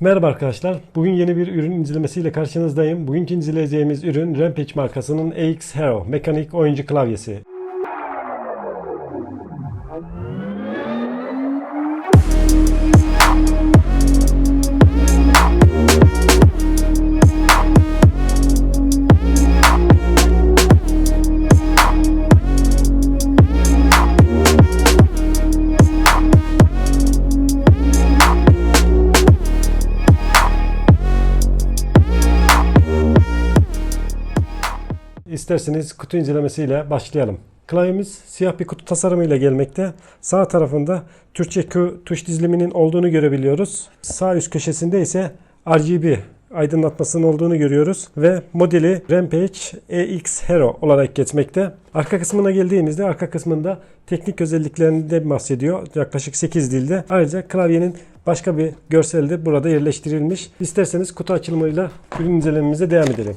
Merhaba arkadaşlar. Bugün yeni bir ürün incelemesiyle karşınızdayım. Bugünkü inceleyeceğimiz ürün Rampage markasının AX Hero mekanik oyuncu klavyesi. İsterseniz kutu incelemesiyle başlayalım. Klavyemiz siyah bir kutu tasarımıyla gelmekte. Sağ tarafında Türkçe Q tuş diziliminin olduğunu görebiliyoruz. Sağ üst köşesinde ise RGB aydınlatmasının olduğunu görüyoruz ve modeli Rampage EX Hero olarak geçmekte. Arka kısmına geldiğimizde arka kısmında teknik özelliklerinden bahsediyor yaklaşık 8 dilde. Ayrıca klavyenin başka bir görseli de burada yerleştirilmiş. İsterseniz kutu açılımıyla ürün incelememize devam edelim.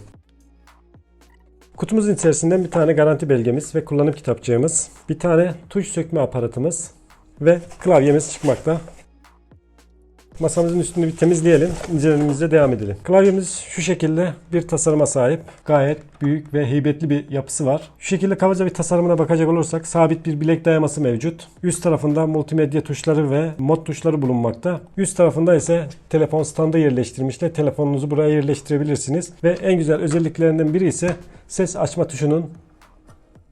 Kutumuzun içerisinden bir tane garanti belgemiz ve kullanım kitapçığımız, bir tane tuş sökme aparatımız ve klavyemiz çıkmakta. Masamızın üstünü bir temizleyelim. İncelememize devam edelim. Klavyemiz şu şekilde bir tasarıma sahip. Gayet büyük ve heybetli bir yapısı var. Şu şekilde kabaca bir tasarımına bakacak olursak sabit bir bilek dayaması mevcut. Üst tarafında multimedya tuşları ve mod tuşları bulunmakta. Üst tarafında ise telefon standı yerleştirmişler. Telefonunuzu buraya yerleştirebilirsiniz. Ve en güzel özelliklerinden biri ise ses açma tuşunun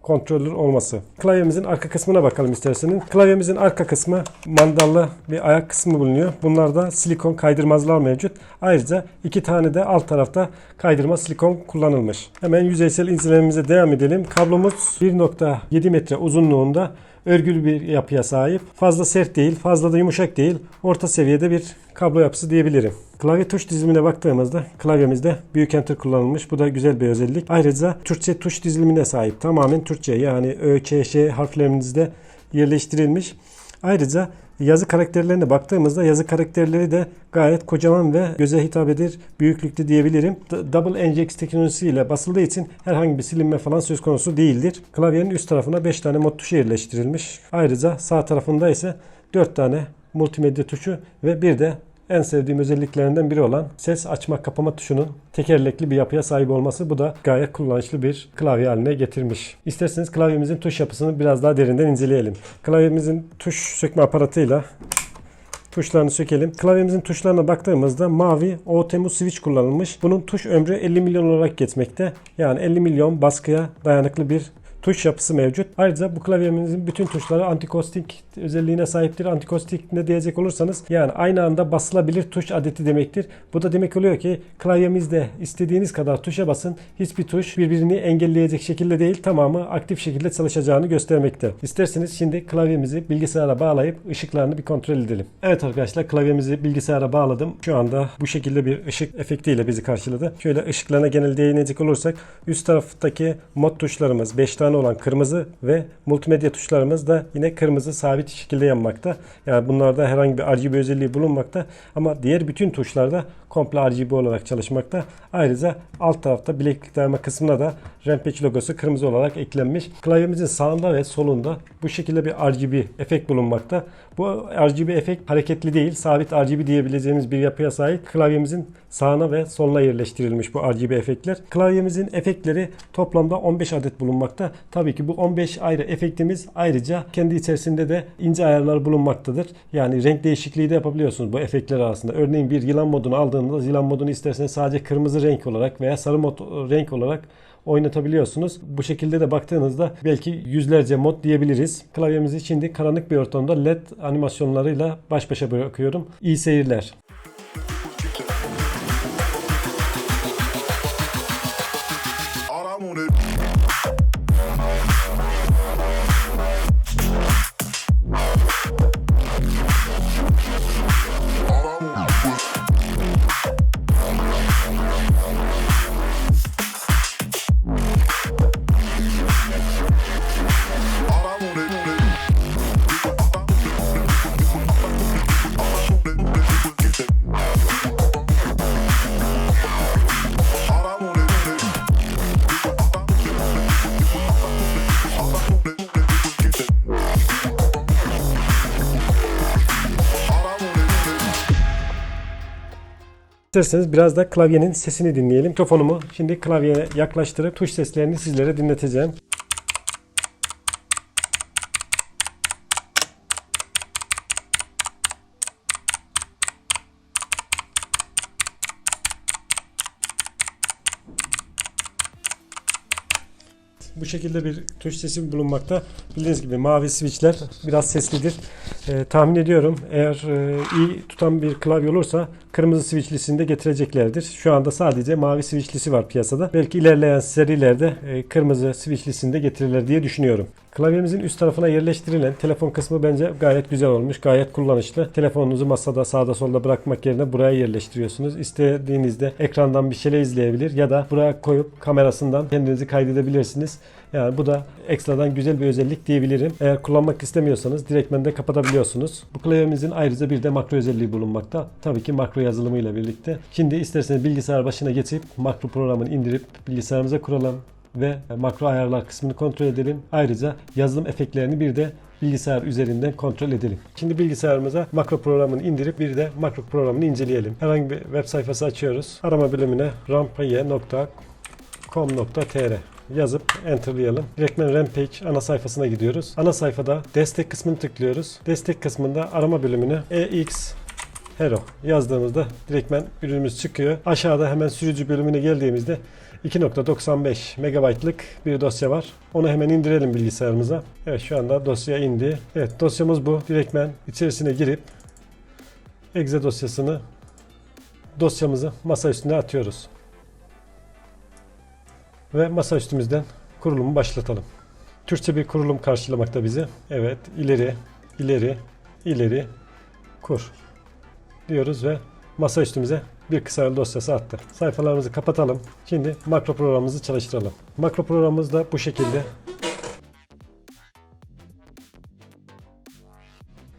kontrolör olması. Klavyemizin arka kısmına bakalım isterseniz. Klavyemizin arka kısmı mandallı bir ayak kısmı bulunuyor. Bunlarda silikon kaydırmazlar mevcut. Ayrıca iki tane de alt tarafta kaydırma silikon kullanılmış. Hemen yüzeysel incelememize devam edelim. Kablomuz 1.7 metre uzunluğunda örgülü bir yapıya sahip. Fazla sert değil, fazla da yumuşak değil. Orta seviyede bir kablo yapısı diyebilirim. Klavye tuş dizilimine baktığımızda klavyemizde büyük enter kullanılmış. Bu da güzel bir özellik. Ayrıca Türkçe tuş dizilimine sahip. Tamamen Türkçe yani Ö, Ç, Ş harflerinizde yerleştirilmiş. Ayrıca yazı karakterlerine baktığımızda yazı karakterleri de gayet kocaman ve göze hitap eder büyüklükte diyebilirim. Double NGX teknolojisiyle basıldığı için herhangi bir silinme falan söz konusu değildir. Klavyenin üst tarafına 5 tane mod tuşu yerleştirilmiş. Ayrıca sağ tarafında ise 4 tane multimedya tuşu ve bir de en sevdiğim özelliklerinden biri olan ses açma kapama tuşunun tekerlekli bir yapıya sahip olması bu da gayet kullanışlı bir klavye haline getirmiş. İsterseniz klavyemizin tuş yapısını biraz daha derinden inceleyelim. Klavyemizin tuş sökme aparatıyla tuşlarını sökelim. Klavyemizin tuşlarına baktığımızda mavi OTEMU switch kullanılmış. Bunun tuş ömrü 50 milyon olarak geçmekte. Yani 50 milyon baskıya dayanıklı bir tuş yapısı mevcut. Ayrıca bu klavyemizin bütün tuşları antikostik özelliğine sahiptir. Antikostik ne diyecek olursanız yani aynı anda basılabilir tuş adeti demektir. Bu da demek oluyor ki klavyemizde istediğiniz kadar tuşa basın. Hiçbir tuş birbirini engelleyecek şekilde değil tamamı aktif şekilde çalışacağını göstermekte. İsterseniz şimdi klavyemizi bilgisayara bağlayıp ışıklarını bir kontrol edelim. Evet arkadaşlar klavyemizi bilgisayara bağladım. Şu anda bu şekilde bir ışık efektiyle bizi karşıladı. Şöyle ışıklarına genel değinecek olursak üst taraftaki mod tuşlarımız 5 tane olan kırmızı ve multimedya tuşlarımız da yine kırmızı sabit şekilde yanmakta. Yani bunlarda herhangi bir RGB özelliği bulunmakta ama diğer bütün tuşlarda komple RGB olarak çalışmakta. Ayrıca alt tarafta bileklik dayama kısmına da Rampage logosu kırmızı olarak eklenmiş. Klavyemizin sağında ve solunda bu şekilde bir RGB efekt bulunmakta. Bu RGB efekt hareketli değil, sabit RGB diyebileceğimiz bir yapıya sahip. Klavyemizin sağına ve soluna yerleştirilmiş bu RGB efektler. Klavyemizin efektleri toplamda 15 adet bulunmakta. Tabii ki bu 15 ayrı efektimiz ayrıca kendi içerisinde de ince ayarlar bulunmaktadır. Yani renk değişikliği de yapabiliyorsunuz bu efektler arasında. Örneğin bir yılan modunu aldığınızda yılan modunu isterseniz sadece kırmızı renk olarak veya sarı mod renk olarak oynatabiliyorsunuz. Bu şekilde de baktığınızda belki yüzlerce mod diyebiliriz. Klavyemizi şimdi karanlık bir ortamda LED animasyonlarıyla baş başa bırakıyorum. İyi seyirler. İsterseniz biraz da klavyenin sesini dinleyelim. Mikrofonumu şimdi klavyeye yaklaştırıp tuş seslerini sizlere dinleteceğim. Bu şekilde bir tuş sesi bulunmakta. Bildiğiniz gibi mavi switchler biraz seslidir. Ee, tahmin ediyorum eğer e, iyi tutan bir klavye olursa kırmızı switchlisini de getireceklerdir. Şu anda sadece mavi switchlisi var piyasada. Belki ilerleyen serilerde e, kırmızı switchlisini de getirirler diye düşünüyorum. Klavyemizin üst tarafına yerleştirilen telefon kısmı bence gayet güzel olmuş. Gayet kullanışlı. Telefonunuzu masada sağda solda bırakmak yerine buraya yerleştiriyorsunuz. İstediğinizde ekrandan bir şeyler izleyebilir ya da buraya koyup kamerasından kendinizi kaydedebilirsiniz. Yani bu da ekstradan güzel bir özellik diyebilirim. Eğer kullanmak istemiyorsanız direktmen de kapatabiliyorsunuz. Bu klavyemizin ayrıca bir de makro özelliği bulunmakta. Tabii ki makro yazılımıyla birlikte. Şimdi isterseniz bilgisayar başına geçip makro programını indirip bilgisayarımıza kuralım ve makro ayarlar kısmını kontrol edelim. Ayrıca yazılım efektlerini bir de bilgisayar üzerinden kontrol edelim. Şimdi bilgisayarımıza makro programını indirip bir de makro programını inceleyelim. Herhangi bir web sayfası açıyoruz. Arama bölümüne rampaye.com.tr yazıp enterlayalım. Direktmen Rampage ana sayfasına gidiyoruz. Ana sayfada destek kısmını tıklıyoruz. Destek kısmında arama bölümüne EX Hero yazdığımızda direktmen ürünümüz çıkıyor. Aşağıda hemen sürücü bölümüne geldiğimizde 2.95 megabaytlık bir dosya var. Onu hemen indirelim bilgisayarımıza. Evet şu anda dosya indi. Evet dosyamız bu. Direktmen içerisine girip exe dosyasını dosyamızı masa üstüne atıyoruz. Ve masa üstümüzden kurulumu başlatalım. Türkçe bir kurulum karşılamakta bizi. Evet ileri, ileri, ileri, kur diyoruz ve masa üstümüze bir kısa dosyası attı. Sayfalarımızı kapatalım. Şimdi makro programımızı çalıştıralım. Makro programımız da bu şekilde.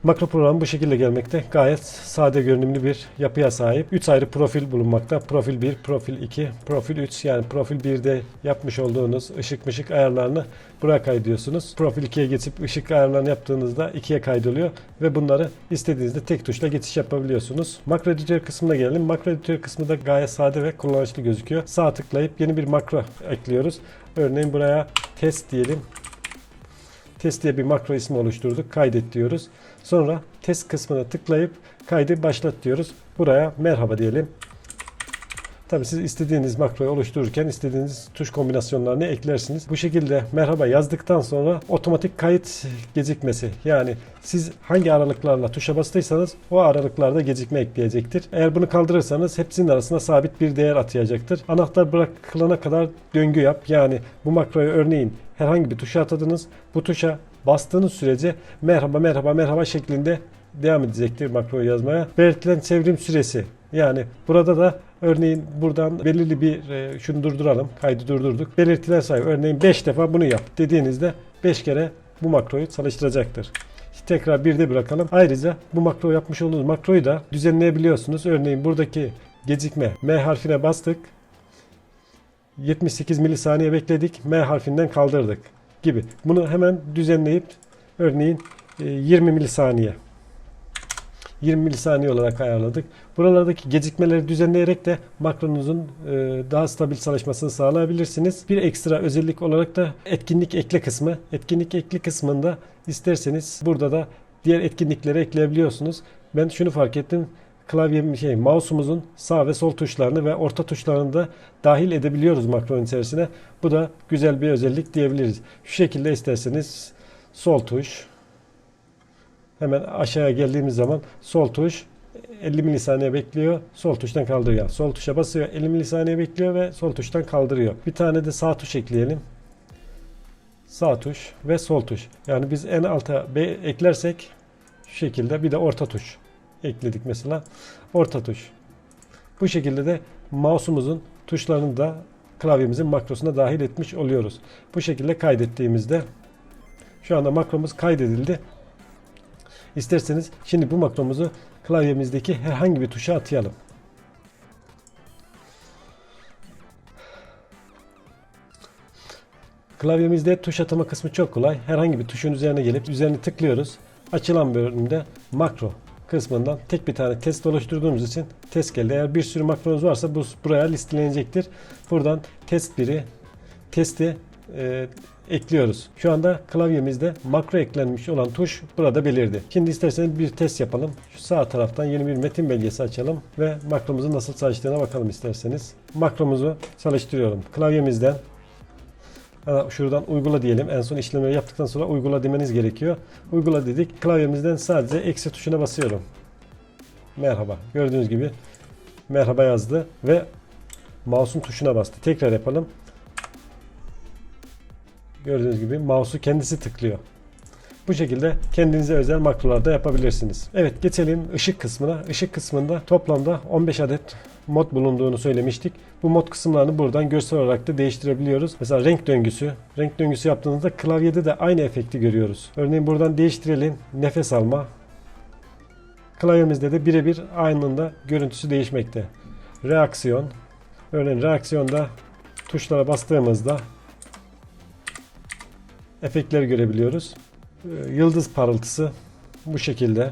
Makro program bu şekilde gelmekte. Gayet sade görünümlü bir yapıya sahip. 3 ayrı profil bulunmakta. Profil 1, profil 2, profil 3. Yani profil 1'de yapmış olduğunuz ışık mışık ayarlarını buraya kaydediyorsunuz. Profil 2'ye geçip ışık ayarlarını yaptığınızda 2'ye kaydoluyor ve bunları istediğinizde tek tuşla geçiş yapabiliyorsunuz. Makro editör kısmına gelelim. Makro editör kısmı da gayet sade ve kullanışlı gözüküyor. Sağ tıklayıp yeni bir makro ekliyoruz. Örneğin buraya test diyelim. Test bir makro ismi oluşturduk. Kaydet diyoruz. Sonra test kısmına tıklayıp kaydı başlat diyoruz. Buraya merhaba diyelim. Tabi siz istediğiniz makroyu oluştururken istediğiniz tuş kombinasyonlarını eklersiniz. Bu şekilde merhaba yazdıktan sonra otomatik kayıt gecikmesi. Yani siz hangi aralıklarla tuşa bastıysanız o aralıklarda gecikme ekleyecektir. Eğer bunu kaldırırsanız hepsinin arasında sabit bir değer atayacaktır. Anahtar bırakılana kadar döngü yap. Yani bu makroyu örneğin herhangi bir tuşa atadınız. Bu tuşa bastığınız sürece merhaba merhaba merhaba şeklinde devam edecektir makroyu yazmaya. Belirtilen çevrim süresi yani burada da örneğin buradan belirli bir e, şunu durduralım. Kaydı durdurduk. Belirtilen sayı örneğin 5 defa bunu yap dediğinizde 5 kere bu makroyu çalıştıracaktır. Tekrar bir de bırakalım. Ayrıca bu makro yapmış olduğunuz makroyu da düzenleyebiliyorsunuz. Örneğin buradaki gecikme M harfine bastık. 78 milisaniye bekledik. M harfinden kaldırdık gibi. Bunu hemen düzenleyip örneğin e, 20 milisaniye 20 milisaniye olarak ayarladık. Buralardaki gecikmeleri düzenleyerek de makronuzun e, daha stabil çalışmasını sağlayabilirsiniz. Bir ekstra özellik olarak da etkinlik ekle kısmı. Etkinlik ekle kısmında isterseniz burada da diğer etkinlikleri ekleyebiliyorsunuz. Ben şunu fark ettim. Klavye şey mouse'umuzun sağ ve sol tuşlarını ve orta tuşlarını da dahil edebiliyoruz makronun içerisine. Bu da güzel bir özellik diyebiliriz. Şu şekilde isterseniz sol tuş, Hemen aşağıya geldiğimiz zaman sol tuş 50 milisaniye bekliyor. Sol tuştan kaldırıyor. Sol tuşa basıyor. 50 milisaniye bekliyor ve sol tuştan kaldırıyor. Bir tane de sağ tuş ekleyelim. Sağ tuş ve sol tuş. Yani biz en alta eklersek şu şekilde bir de orta tuş ekledik mesela. Orta tuş. Bu şekilde de mouse'umuzun tuşlarını da klavyemizin makrosuna dahil etmiş oluyoruz. Bu şekilde kaydettiğimizde şu anda makromuz kaydedildi. İsterseniz şimdi bu makromuzu klavyemizdeki herhangi bir tuşa atayalım. Klavyemizde tuş atama kısmı çok kolay. Herhangi bir tuşun üzerine gelip üzerine tıklıyoruz. Açılan bölümde makro kısmından tek bir tane test oluşturduğumuz için test geldi. Eğer bir sürü makronuz varsa bu buraya listelenecektir. Buradan test 1'i testi e, ekliyoruz. Şu anda klavyemizde makro eklenmiş olan tuş burada belirdi. Şimdi isterseniz bir test yapalım. Şu sağ taraftan yeni bir metin belgesi açalım ve makromuzun nasıl çalıştığına bakalım isterseniz. Makromuzu çalıştırıyorum. Klavyemizden Şuradan uygula diyelim. En son işlemleri yaptıktan sonra uygula demeniz gerekiyor. Uygula dedik. Klavyemizden sadece eksi tuşuna basıyorum. Merhaba. Gördüğünüz gibi merhaba yazdı ve mouse'un tuşuna bastı. Tekrar yapalım. Gördüğünüz gibi mouse'u kendisi tıklıyor. Bu şekilde kendinize özel makrolarda yapabilirsiniz. Evet geçelim ışık kısmına. Işık kısmında toplamda 15 adet mod bulunduğunu söylemiştik. Bu mod kısımlarını buradan görsel olarak da değiştirebiliyoruz. Mesela renk döngüsü. Renk döngüsü yaptığınızda klavyede de aynı efekti görüyoruz. Örneğin buradan değiştirelim. Nefes alma. Klavyemizde de birebir anında görüntüsü değişmekte. Reaksiyon. Örneğin reaksiyonda tuşlara bastığımızda efektleri görebiliyoruz. Ee, Yıldız parıltısı bu şekilde.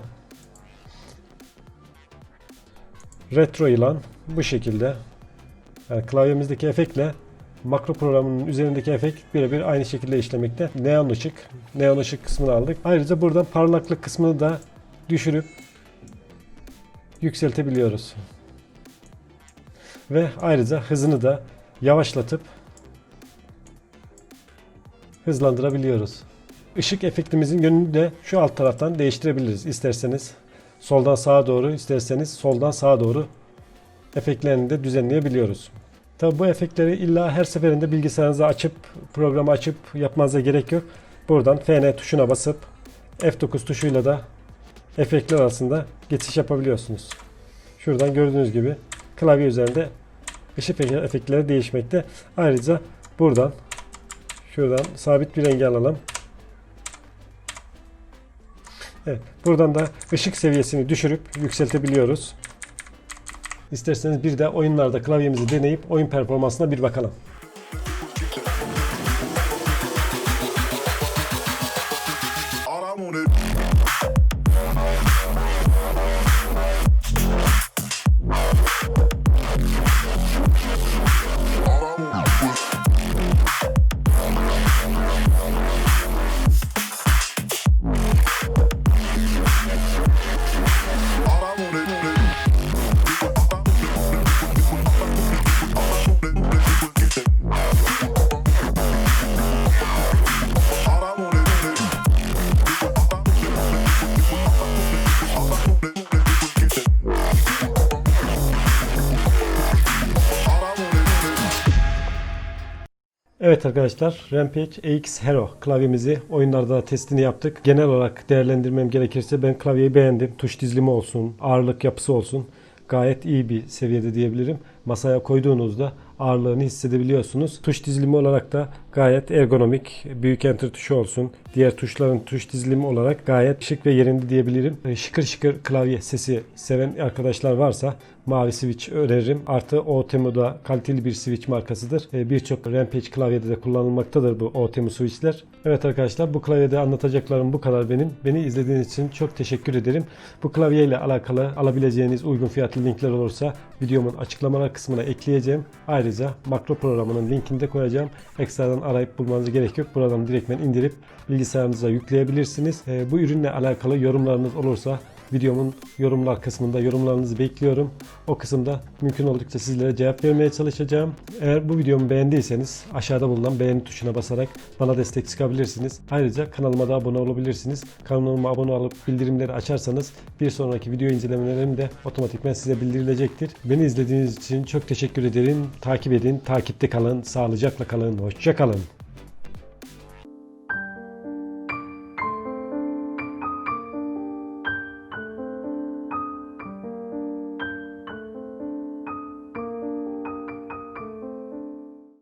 Retro yılan bu şekilde. Yani klavyemizdeki efektle makro programının üzerindeki efekt birebir aynı şekilde işlemekte. Neon ışık, neon ışık kısmını aldık. Ayrıca buradan parlaklık kısmını da düşürüp yükseltebiliyoruz. Ve ayrıca hızını da yavaşlatıp hızlandırabiliyoruz. Işık efektimizin yönünü de şu alt taraftan değiştirebiliriz isterseniz. Soldan sağa doğru, isterseniz soldan sağa doğru efektlerini de düzenleyebiliyoruz. Tabi bu efektleri illa her seferinde bilgisayarınıza açıp, programı açıp yapmanıza gerek yok. Buradan FN tuşuna basıp F9 tuşuyla da efektler arasında geçiş yapabiliyorsunuz. Şuradan gördüğünüz gibi klavye üzerinde ışık efektleri değişmekte. Ayrıca buradan şuradan sabit bir rengi alalım. Evet, buradan da ışık seviyesini düşürüp yükseltebiliyoruz. İsterseniz bir de oyunlarda klavyemizi deneyip oyun performansına bir bakalım. Evet arkadaşlar Rampage AX Hero klavyemizi oyunlarda testini yaptık. Genel olarak değerlendirmem gerekirse ben klavyeyi beğendim. Tuş dizilimi olsun, ağırlık yapısı olsun gayet iyi bir seviyede diyebilirim. Masaya koyduğunuzda ağırlığını hissedebiliyorsunuz. Tuş dizilimi olarak da gayet ergonomik. Büyük enter tuşu olsun. Diğer tuşların tuş dizilimi olarak gayet şık ve yerinde diyebilirim. E, Şıkır şıkır klavye sesi seven arkadaşlar varsa mavi switch öneririm. Artı OTEMU da kaliteli bir switch markasıdır. E, Birçok Rampage klavyede de kullanılmaktadır bu OTEMU switchler. Evet arkadaşlar bu klavyede anlatacaklarım bu kadar benim. Beni izlediğiniz için çok teşekkür ederim. Bu klavye ile alakalı alabileceğiniz uygun fiyatlı linkler olursa videomun açıklamalar kısmına ekleyeceğim. Ayrıca makro programının linkini de koyacağım. Ekstradan arayıp bulmanıza gerek yok. Buradan direktmen indirip bilgisayarınıza yükleyebilirsiniz. E, bu ürünle alakalı yorumlarınız olursa videomun yorumlar kısmında yorumlarınızı bekliyorum. O kısımda mümkün oldukça sizlere cevap vermeye çalışacağım. Eğer bu videomu beğendiyseniz aşağıda bulunan beğeni tuşuna basarak bana destek çıkabilirsiniz. Ayrıca kanalıma da abone olabilirsiniz. Kanalıma abone olup bildirimleri açarsanız bir sonraki video incelemelerim de otomatikman size bildirilecektir. Beni izlediğiniz için çok teşekkür ederim. Takip edin, takipte kalın, sağlıcakla kalın, hoşça kalın.